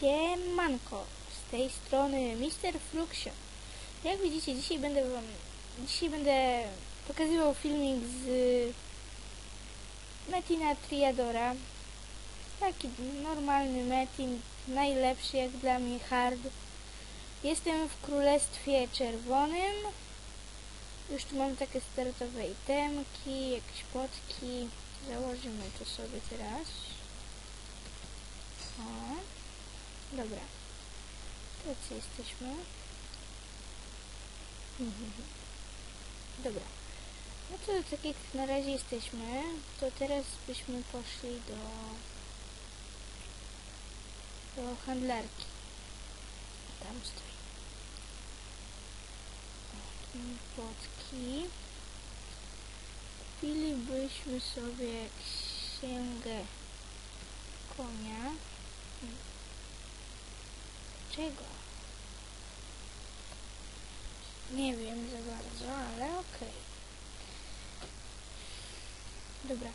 Siemanko, z tej strony Mr. Fluxio. Jak widzicie, dzisiaj będę wam, dzisiaj będę pokazywał filmik z Metina Triadora. Taki normalny Metin, najlepszy jak dla mnie hard. Jestem w Królestwie Czerwonym. Już tu mam takie startowe itemki, jakieś potki. Założymy to sobie teraz. O. Dobra. Tacy jesteśmy. Mhm. Dobra. No to tak jak na razie jesteśmy, to teraz byśmy poszli do do handlarki. Tam stoi. Płotki. Kupilibyśmy sobie księgę konia. Czego? Nie wiem za bardzo, ale okej. Dobra.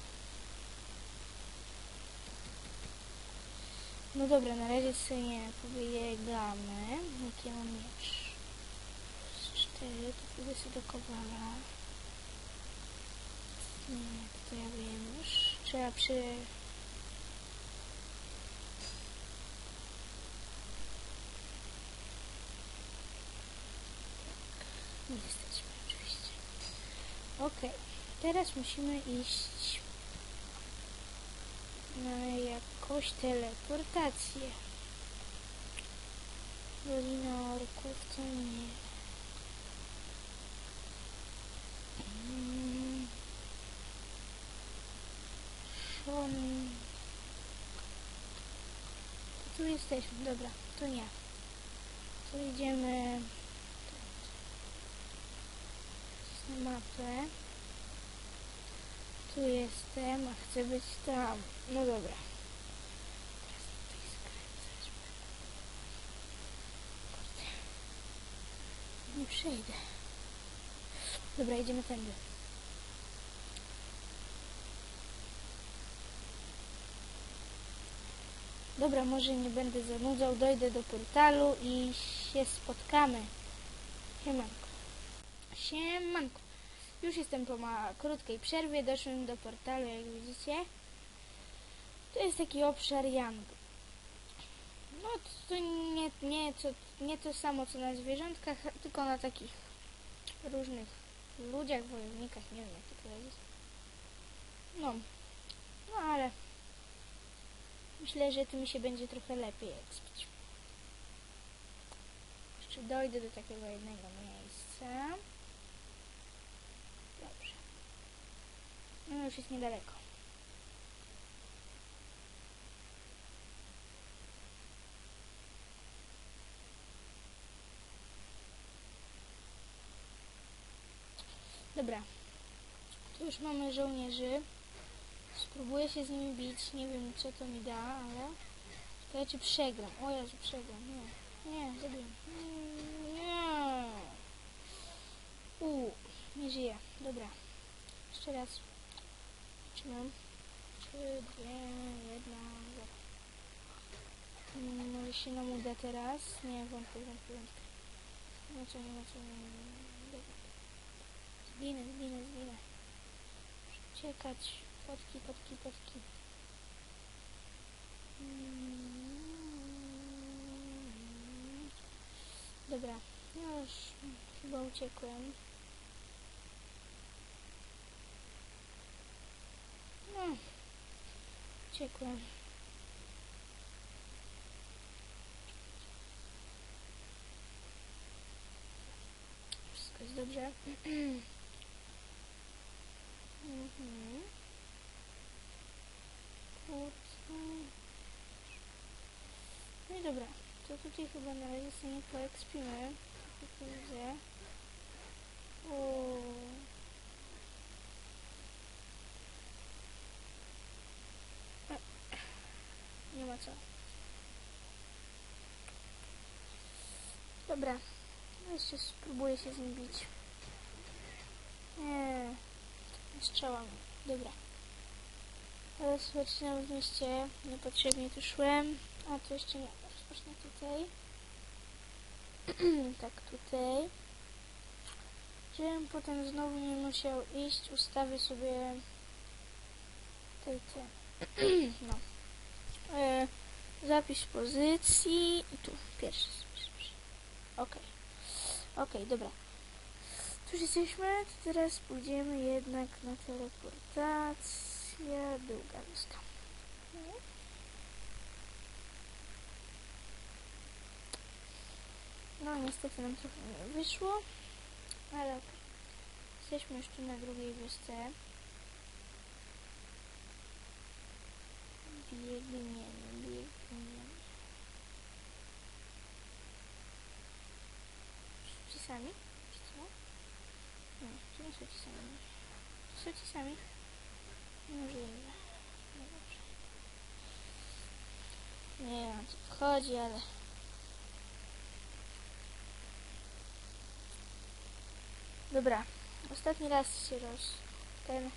No dobra, na razie sobie pobiegamy. Jaki ja mam miecz? Cztery, to pójdę sobie do kowala. Nie, to ja wiem już. Trzeba przy... Nie jesteśmy oczywiście. Okej, teraz musimy iść na jakąś teleportację. Dolina Orków to nie. Mm. Szon... Tu jesteśmy, dobra, to nie. Tu idziemy na mapę. Tu jestem, a chcę być tam. No dobra. Teraz tutaj. Kurde. Nie przejdę. Dobra, idziemy tędy. Dobra, może nie będę zanudzał, dojdę do portalu i się spotkamy. Siemanko. Siemanko. Już jestem po ma krótkiej przerwie, doszłem do portalu, jak widzicie. To jest taki obszar Yang. No to nie, nie, co, nie to samo co na zwierzątkach, tylko na takich różnych ludziach, wojownikach, nie wiem jak to powiedzieć. No, no ale myślę, że tu mi się będzie trochę lepiej ekspić. Jeszcze dojdę do takiego jednego miejsca. Dobrze. No już jest niedaleko. Dobra. Tu już mamy żołnierzy. Spróbuję się z nimi bić. Nie wiem co to mi da, ale... Czekajcie, przegram. O Jezu, przegram. Nie. Nie, zabiłem. Nie. U, nie żyje. Dobra. Jeszcze raz. Dwie, jedna, zero. Mm, Może się nam uda teraz? Nie, wątpię, wątpię, wątpię. Ma co, ma co. Dobra. Zginę, zginę, zginę. Uciekać. Potki, potki, potki. Mm. Dobra, już chyba uciekłem. No, uciekłem. Wszystko jest dobrze. mhm. Kurczę. No i dobra, to tutaj chyba na razie sobie nie poekspimy. Jak widzę. O. E, Ma co. Dobra, no jeszcze spróbuję się z nim bić. Nie. Dobra. Ale słuchajcie, w mieście niepotrzebnie tu szłem, a to jeszcze nie. rozpocznę tutaj. tak, tutaj. Żebym potem znowu nie musiał iść, ustawię sobie tutaj ten. no. E, zapis pozycji i tu pierwszy zapis. Okej. Dobra. Tu już jesteśmy, to teraz pójdziemy jednak na teleportację. Lista. No niestety nam trochę nie wyszło, ale okej. Jesteśmy już tu na drugiej wyspce. Biegniemy, biegniemy. Ci sami? Czy co? Nie, czy nie są ci sami? Są ci sami? Możliwe. No dobrze. Nie wiem o co wchodzi, ale... Dobra, ostatni raz się roz... ten...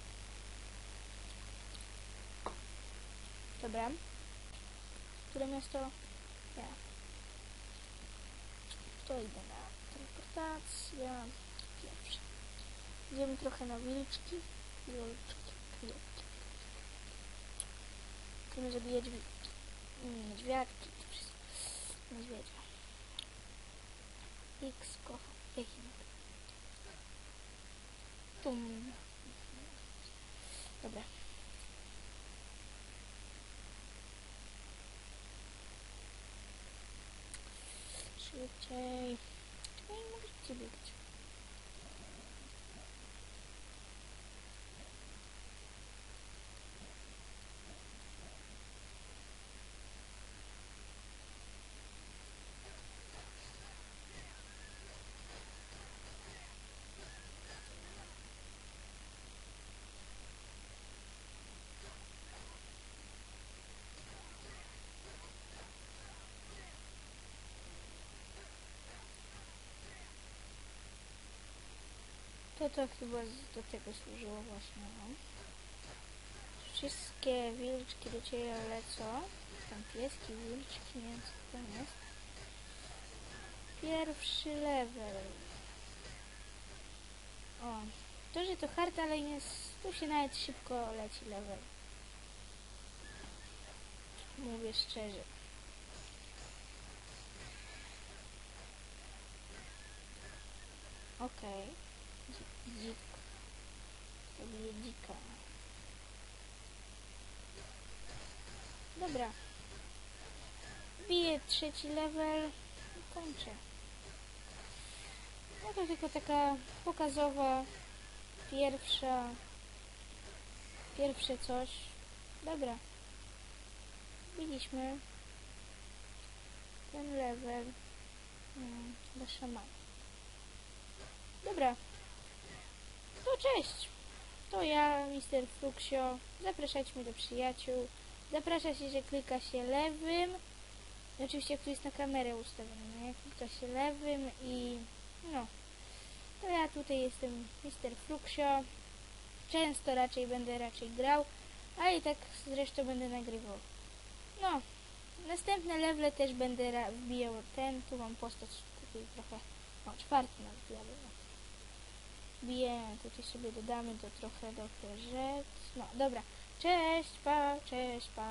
Dobra. Które miasto? Ja. To idę na teleportację. Pierwsze. Idziemy trochę na wilczki. Wilczki, wilczki. Chcemy zabijać wi... niedźwiadki. Niedźwiedzia. X kocha. Pekin. Tum. Dobra. Szybciej. Ja nie mogę cię To to chyba z- do tego służyło właśnie. No. Wszystkie wilczki do ciebie lecą. Tam pieski, wilczki, nie wiem co tam jest. Pierwszy level. O, to, że to hard, ale nie, tu się nawet szybko leci level. Mówię szczerze. Okej. Dzi- Dzik. Sobie dzika. Dobra. Biję trzeci level i kończę. No to tylko taka pokazowa pierwsza pierwsze coś. Dobra. Biliśmy ten level hmm, do szamana. Dobra. To cześć. To ja, Mister Fluxio. Zapraszajcie mnie do przyjaciół. Zaprasza się, że klika się lewym. Oczywiście jak tu jest na kamerę ustawione, nie? Klika się lewym i no. To ja tutaj jestem Mister Fluxio. Często raczej będę raczej grał, a i tak zresztą będę nagrywał. No. Następne levele też będę wbijał ten. Tu mam postać tutaj trochę. O, czwarty nawet wbijamy. Biję, tutaj sobie dodamy to trochę do rzecz. No, dobra. Cześć, pa, cześć, pa.